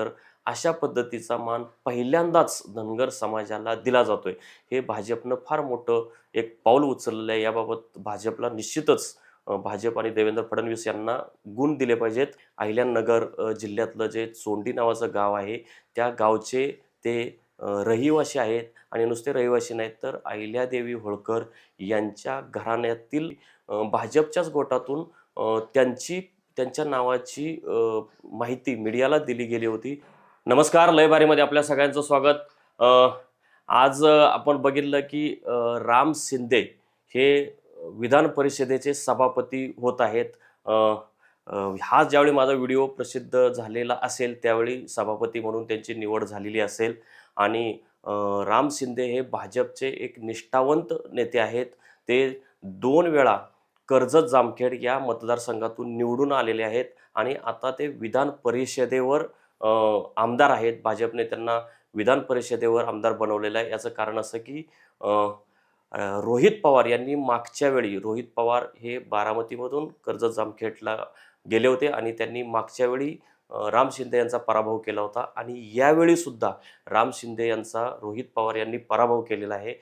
तर अशा पद्धतीचा मान पहिल्यांदाच धनगर समाजाला दिला जातोय. हे भाजपनं फार मोठं एक पाऊल उचललेलं आहे याबाबत भाजपला निश्चितच भाजप आणि देवेंद्र फडणवीस यांना गुण दिले पाहिजेत. अहिल्यानगर जिल्ह्यातलं जे चोंडी नावाचं गाव आहे त्या गावचे ते रहिवासी आहेत आणि नुसते रहिवासी नाहीत तर अहिल्यादेवी होळकर यांच्या घराण्यातील भाजपच्याच गोटातून त्यांची त्यांच्या नावाची माहिती मीडियाला दिली गेली होती. नमस्कार लयबारीमध्ये आपल्या सगळ्यांचं स्वागत. आज आपण बघितलं की राम शिंदे हे विधान परिषदेचे सभापती होत आहेत. हा ज्यावेळी माझा व्हिडिओ प्रसिद्ध झालेला असेल त्यावेळी सभापती म्हणून त्यांची निवड झालेली असेल. आणि राम शिंदे हे भाजपचे एक निष्ठावंत नेते आहेत. ते दोन वेळा कर्जत जामखेड या मतदारसंघातून निवडून आलेले आहेत आणि आता ते विधान परिषदेवर आमदार आहेत. भाजपने त्यांना विधान परिषदेवर आमदार बनवलेलं आहे. याचं कारण असं की रोहित पवार यांनी मागच्या वेळी रोहित पवार हे बारामतीमधून कर्जत जामखेडला गेले होते आणि त्यांनी मागच्या वेळी राम शिंदे यांचा पराभव केला होता आणि यावेळी सुद्धा राम शिंदे यांचा रोहित पवार यांनी पराभव केलेला आहे.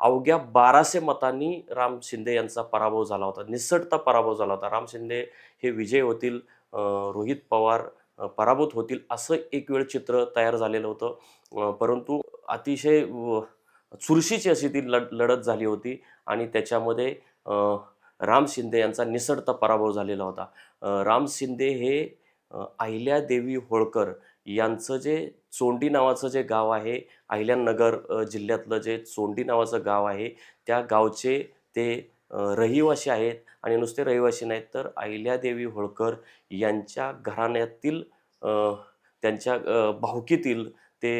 अवघ्या बाराशे मतांनी राम शिंदे यांचा पराभव झाला होता. निसटता पराभव झाला होता. राम शिंदे हे विजय होतील रोहित पवार पराभूत होतील असं एक वेळ चित्र तयार झालेलं होतं. परंतु अतिशय चुरशीची अशी ती लढ लढत झाली होती आणि त्याच्यामध्ये राम शिंदे यांचा निसटता पराभव झालेला होता. राम शिंदे हे अहिल्या देवी होळकर यांचं जे चोंडी नावाचं जे गाव आहे अहिल्यानगर जिल्ह्यातलं जे चोंडी नावाचं गाव आहे त्या गावचे ते रहिवासी आहेत आणि नुसते रहिवासी नाहीत तर अहिल्यादेवी होळकर यांच्या घराण्यातील त्यांच्या भावकीतील ते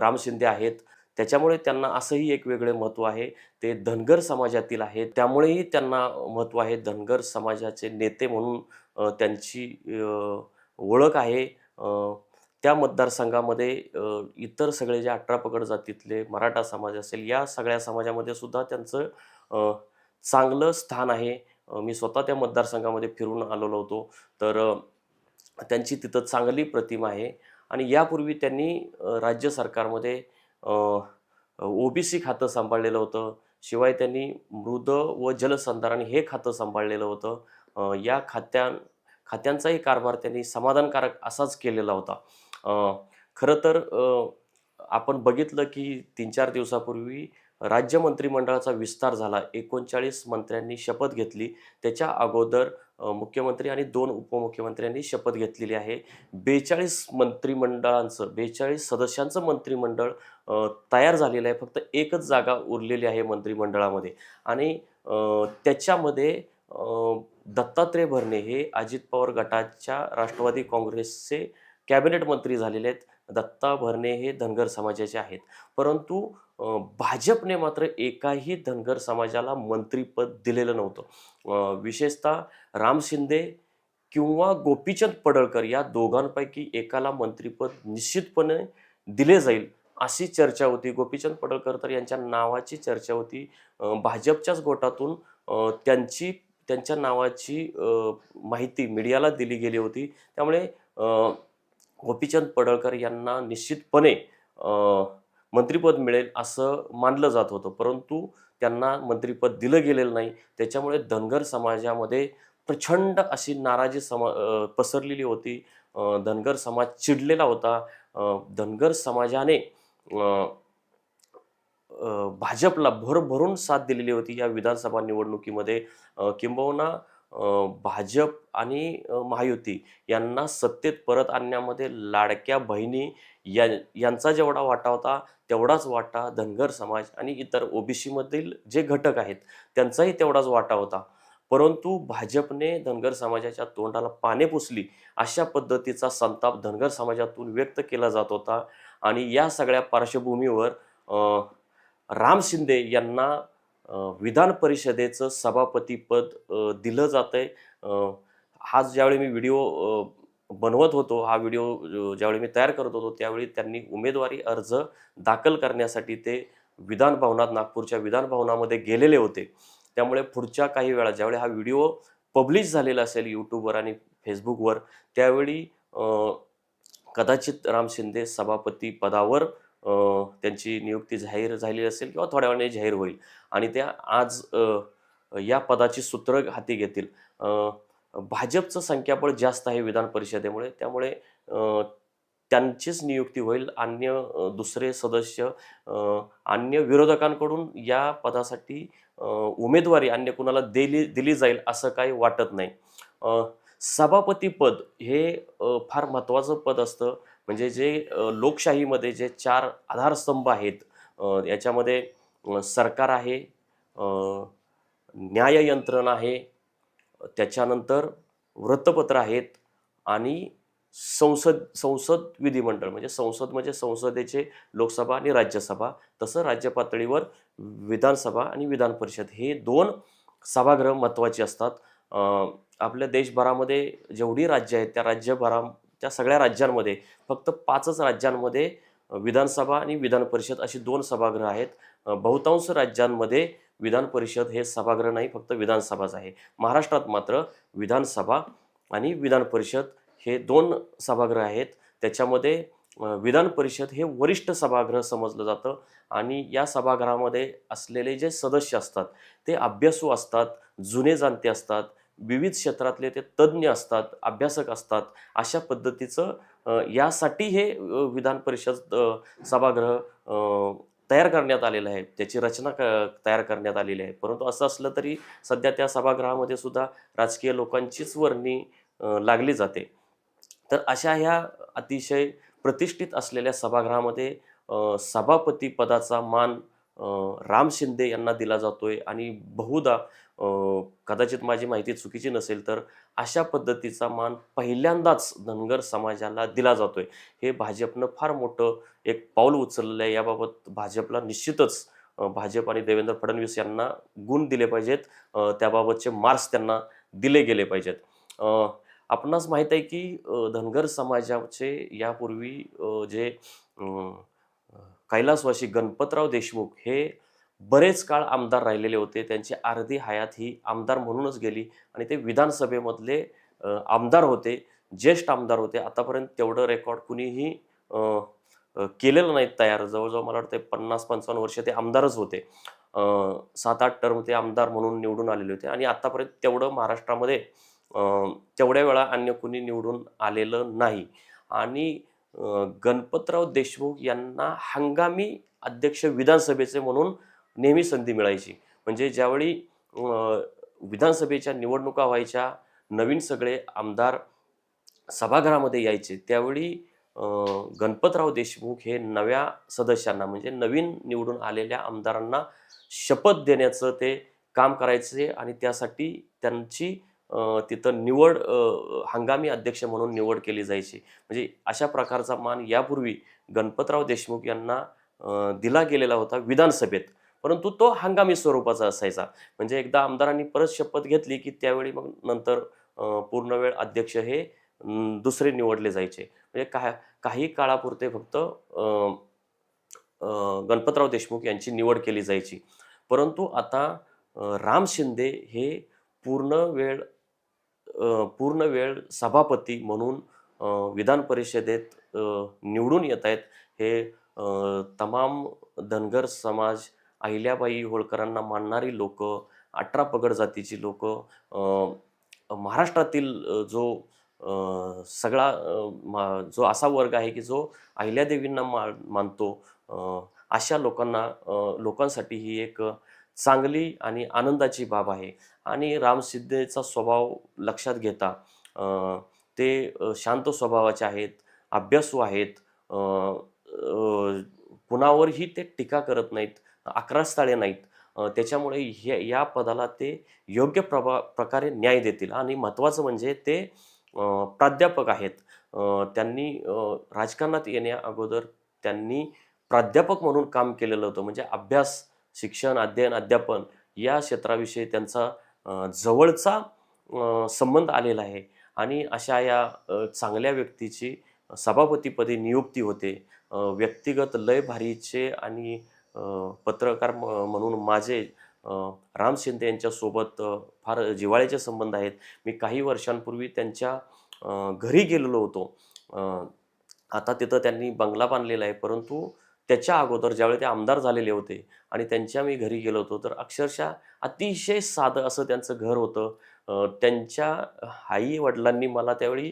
राम शिंदे आहेत. त्याच्यामुळे त्यांना असंही एक वेगळे महत्त्व आहे. ते धनगर समाजातील आहेत. त्यामुळेही त्यांना महत्त्व आहे धनगर समाजाचे नेते म्हणून त्यांची ओळख आहे. त्या मतदारसंघामध्ये इतर सगळे जे अठरा पकड जातीतले मराठा समाज असेल या सगळ्या समाजामध्ये सुद्धा त्यांचं चांगलं स्थान आहे. मी स्वतः त्या मतदारसंघामध्ये फिरून आलेलो होतो. तर त्यांची तिथं चांगली प्रतिमा आहे. आणि यापूर्वी त्यांनी राज्य सरकारमध्ये ओबीसी खातं सांभाळलेलं होतं. शिवाय त्यांनी मृद व जलसंधारण हे खातं सांभाळलेलं होतं. या खात्यां खात्यांचाही कारभार त्यांनी समाधानकारक असाच केलेला होता. खरं तर आपण बघितलं की तीन चार दिवसापूर्वी राज्य मंत्रिमंडळाचा विस्तार झाला. एकोणचाळीस मंत्र्यांनी शपथ घेतली. त्याच्या अगोदर मुख्यमंत्री आणि दोन उपमुख्यमंत्र्यांनी शपथ घेतलेली आहे. बेचाळीस मंत्रिमंडळांचं बेचाळीस सदस्यांचं मंत्रिमंडळ तयार झालेलं आहे. फक्त एकच जागा उरलेली आहे मंत्रिमंडळामध्ये. आणि त्याच्यामध्ये दत्तात्रय भरणे हे अजित पवार गटाच्या राष्ट्रवादी काँग्रेसचे कॅबिनेट मंत्री झालेले आहेत. दत्ता भरणे हे धनगर समाजाचे आहेत. परंतु भाजपने मात्र एकाही धनगर समाजाला मंत्रीपद दिलेलं नव्हतं. विशेषतः राम शिंदे किंवा गोपीचंद पडळकर या दोघांपैकी एकाला मंत्रीपद निश्चितपणे दिले जाईल अशी चर्चा होती. गोपीचंद पडळकर तर यांच्या नावाची चर्चा होती. भाजपच्याच गोटातून त्यांची त्यांच्या नावाची माहिती मीडियाला दिली गेली होती. त्यामुळे गोपीचंद पडळकर यांना निश्चितपणे मंत्रीपद मंत्रिपद मिळेल असं मानलं जात होतं. परंतु त्यांना मंत्रिपद दिलं गेलेलं नाही. त्याच्यामुळे धनगर समाजामध्ये प्रचंड अशी नाराजी समा पसरलेली होती. धनगर समाज चिडलेला होता. धनगर समाजाने भाजपला भरभरून साथ दिलेली होती या विधानसभा निवडणुकीमध्ये. किंबहुना भाजप आणि महायुती यांना सत्तेत परत आणण्यामध्ये लाडक्या बहिणी या यांचा जेवढा वाटा होता तेवढाच वाटा धनगर समाज आणि इतर ओबीसीमधील जे घटक आहेत त्यांचाही तेवढाच वाटा होता. परंतु भाजपने धनगर समाजाच्या तोंडाला पाने पुसली अशा पद्धतीचा संताप धनगर समाजातून व्यक्त केला जात होता. आणि या सगळ्या पार्श्वभूमीवर राम शिंदे यांना विधान परिषदेचं सभापतीपद दिलं जातं आहे हा ज्यावेळी मी व्हिडिओ बनवत होतो हा व्हिडिओ ज्यावेळी मी तयार करत होतो त्यावेळी त्यांनी उमेदवारी अर्ज दाखल करण्यासाठी ते विधान भवनात नागपूरच्या विधान भवनामध्ये गेलेले होते. त्यामुळे पुढच्या काही वेळा ज्यावेळी हा व्हिडिओ पब्लिश झालेला असेल यूट्यूबवर आणि फेसबुकवर त्यावेळी कदाचित राम शिंदे सभापती पदावर त्यांची नियुक्ती जाहीर झालेली असेल किंवा थोड्या वेळाने जाहीर होईल. आणि त्या आज या पदाची सूत्र हाती घेतील. भाजपचं संख्याबळ जास्त आहे विधान परिषदेमुळे. त्यामुळे त्यांचीच नियुक्ती होईल. अन्य दुसरे सदस्य अन्य विरोधकांकडून या पदासाठी उमेदवारी अन्य कुणाला दिली दिली जाईल असं काही वाटत नाही. सभापती पद हे फार महत्त्वाचं पद असतं. म्हणजे जे लोकशाहीमध्ये जे चार आधारस्तंभ आहेत याच्यामध्ये सरकार आहे न्याय यंत्रणा आहे त्याच्यानंतर वृत्तपत्र आहेत आणि संसद संसद विधिमंडळ. म्हणजे संसद म्हणजे संसदेचे लोकसभा आणि राज्यसभा. तसं राज्य पातळीवर विधानसभा आणि विधान परिषद हे दोन सभागृह महत्त्वाचे असतात. आपल्या देशभरामध्ये जेवढी राज्य आहेत त्या राज्यभरा त्या सगळ्या राज्यांमध्ये फक्त पाचच राज्यांमध्ये विधानसभा आणि विधान परिषद अशी दोन सभागृह आहेत. बहुतांश राज्यांमध्ये विधान परिषद हे सभागृह नाही फक्त विधानसभाच आहे. महाराष्ट्रात मात्र विधानसभा आणि विधान परिषद हे दोन सभागृह आहेत. त्याच्यामध्ये विधान परिषद हे वरिष्ठ सभागृह समजलं जातं आणि या सभागृहामध्ये असलेले जे सदस्य असतात ते अभ्यासू असतात जुने जाणते असतात विविध क्षेत्रातले ते तज्ज्ञ असतात अभ्यासक असतात अशा पद्धतीचं यासाठी हे विधान परिषद सभागृह तयार करण्यात आलेलं आहे. त्याची रचना क तयार करण्यात आलेली आहे. परंतु असं असलं तरी सध्या त्या सभागृहामध्ये सुद्धा राजकीय लोकांचीच वर्णी लागली जाते. तर अशा ह्या अतिशय प्रतिष्ठित असलेल्या सभागृहामध्ये सभापती पदाचा मान राम शिंदे यांना दिला जातोय आणि बहुधा कदाचित माझी माहिती चुकीची नसेल तर अशा पद्धतीचा मान पहिल्यांदाच धनगर समाजाला दिला जातोय. हे भाजपनं फार मोठं एक पाऊल उचललं आहे. याबाबत भाजपला निश्चितच भाजप आणि देवेंद्र फडणवीस यांना गुण दिले पाहिजेत. त्याबाबतचे मार्क्स त्यांना दिले गेले पाहिजेत. आपणास माहीत आहे की धनगर समाजाचे यापूर्वी जे कैलासवासी गणपतराव देशमुख हे बरेच काळ आमदार राहिलेले होते. त्यांची अर्धी हयात ही आमदार म्हणूनच गेली आणि ते विधानसभेमधले आमदार होते ज्येष्ठ आमदार होते. आतापर्यंत तेवढं रेकॉर्ड कुणीही केलेलं नाहीत तयार. जवळजवळ मला वाटतं पन्नास पंचावन्न वर्ष ते आमदारच होते. सात आठ टर्म ते आमदार म्हणून निवडून आलेले होते आणि आतापर्यंत तेवढं महाराष्ट्रामध्ये तेवढ्या वेळा अन्य कुणी निवडून आलेलं नाही. आणि गणपतराव देशमुख यांना हंगामी अध्यक्ष विधानसभेचे म्हणून नेहमी संधी मिळायची. म्हणजे ज्यावेळी विधानसभेच्या निवडणुका व्हायच्या नवीन सगळे आमदार सभागृहामध्ये यायचे त्यावेळी गणपतराव देशमुख हे नव्या सदस्यांना म्हणजे नवीन निवडून आलेल्या आमदारांना शपथ देण्याचं ते काम करायचे आणि त्यासाठी त्यांची तिथं निवड हंगामी अध्यक्ष म्हणून निवड केली जायची. म्हणजे अशा प्रकारचा मान यापूर्वी गणपतराव देशमुख यांना दिला गेलेला होता विधानसभेत. परंतु तो हंगामी स्वरूपाचा असायचा. म्हणजे एकदा आमदारांनी परत शपथ घेतली की त्यावेळी मग नंतर पूर्ण वेळ अध्यक्ष हे दुसरे निवडले जायचे. म्हणजे का काही काळापुरते फक्त गणपतराव देशमुख यांची निवड केली जायची. परंतु आता राम शिंदे हे पूर्ण वेळ पूर्ण वेळ सभापती म्हणून विधान परिषदेत निवडून येत आहेत हे तमाम धनगर समाज अहिल्याबाई होळकरांना मानणारी लोक अठरा पगड जातीची लोक महाराष्ट्रातील जो सगळा मा- जो असा वर्ग आहे की जो अहिल्यादेवींना मा मानतो अशा लोकांना लोकांसाठी ही एक चांगली आणि आनंदाची बाब आहे. आणि राम सिद्धेचा स्वभाव लक्षात घेता ते शांत स्वभावाचे आहेत अभ्यासू आहेत कुणावरही ते टीका करत नाहीत. अकरास्थाळे नाहीत. त्याच्यामुळे हे या पदाला ते योग्य प्रभा प्रकारे न्याय देतील. आणि महत्त्वाचं म्हणजे ते प्राध्यापक आहेत. त्यांनी राजकारणात येण्या अगोदर त्यांनी प्राध्यापक म्हणून काम केलेलं होतं. म्हणजे अभ्यास शिक्षण अध्ययन अध्यापन या क्षेत्राविषयी त्यांचा जवळचा संबंध आलेला आहे. आणि अशा या चांगल्या व्यक्तीची सभापतीपदी नियुक्ती होते. व्यक्तिगत लय भारीचे आणि पत्रकार म- म्हणून माझे राम शिंदे यांच्यासोबत फार जिव्हाळ्याचे संबंध आहेत. मी काही वर्षांपूर्वी त्यांच्या घरी गेलेलो होतो. आता तिथं त्यांनी बंगला बांधलेला आहे. परंतु त्याच्या अगोदर ज्यावेळी ते आमदार झालेले होते आणि त्यांच्या मी घरी गेलो होतो तर अक्षरशः अतिशय साधं असं त्यांचं घर होतं. त्यांच्या आई वडिलांनी मला त्यावेळी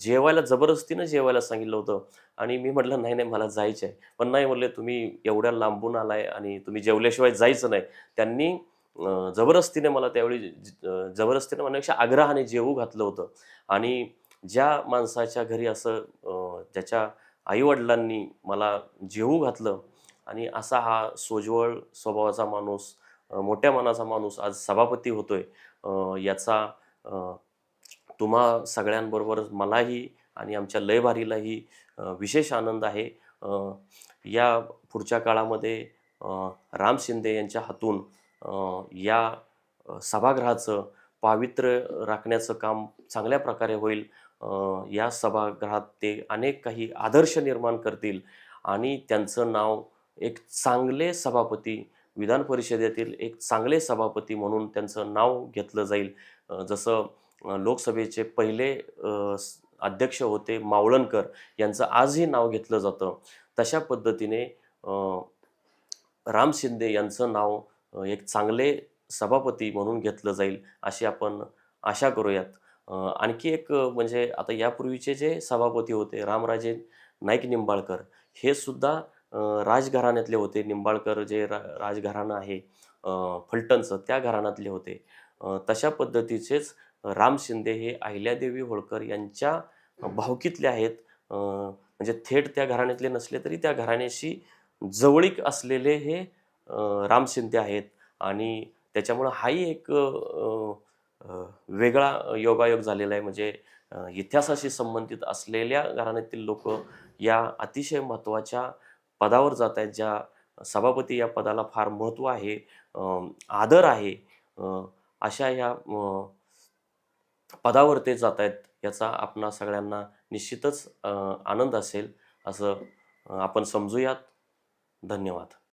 जेवायला जबरदस्तीनं जेवायला सांगितलं होतं. आणि मी म्हटलं नाही नाही मला जायचं आहे पण नाही म्हणले तुम्ही एवढ्या लांबून आलाय आणि तुम्ही जेवल्याशिवाय जायचं नाही. त्यांनी जबरदस्तीने मला त्यावेळी जबरदस्तीने म्हणण्यापेक्षा आग्रहाने जेवू घातलं होतं. आणि ज्या माणसाच्या घरी असं त्याच्या ज्याच्या आईवडिलांनी मला जेवू घातलं. आणि असा हा सोज्वळ स्वभावाचा माणूस मोठ्या मनाचा माणूस आज सभापती होतोय. आहे याचा तुम्हा सगळ्यांबरोबर मलाही आणि आमच्या लयभारीलाही विशेष आनंद आहे. या पुढच्या काळामध्ये राम शिंदे यांच्या हातून या सभागृहाचं पावित्र्य राखण्याचं काम चांगल्या प्रकारे होईल. या सभागृहात ते अनेक काही आदर्श निर्माण करतील आणि त्यांचं नाव एक चांगले सभापती विधान परिषदेतील एक चांगले सभापती म्हणून त्यांचं नाव घेतलं जाईल. जसं लोकसभेचे पहिले अध्यक्ष होते मावळणकर यांचं आजही नाव घेतलं जातं. तशा पद्धतीने राम शिंदे यांचं नाव एक चांगले सभापती म्हणून घेतलं जाईल अशी आपण आशा करूयात. आणखी एक म्हणजे आता यापूर्वीचे जे सभापती होते रामराजे नाईक निंबाळकर हे सुद्धा राजघराण्यातले होते. निंबाळकर जे रा राजघराणं आहे फलटणचं त्या घराण्यातले होते. तशा पद्धतीचेच राम शिंदे हे अहिल्यादेवी होळकर यांच्या भावकीतले आहेत. म्हणजे थेट त्या घराण्यातले नसले तरी त्या घराण्याशी जवळीक असलेले हे राम शिंदे आहेत. आणि त्याच्यामुळं हाही एक वेगळा योगायोग झालेला आहे. म्हणजे इतिहासाशी संबंधित असलेल्या घराण्यातील लोक या अतिशय महत्त्वाच्या पदावर जात आहेत. ज्या सभापती या पदाला फार महत्त्व आहे आदर आहे अशा या पदावर ते जात आहेत. याचा आपणा सगळ्यांना निश्चितच आनंद असेल असं आपण समजूयात. धन्यवाद.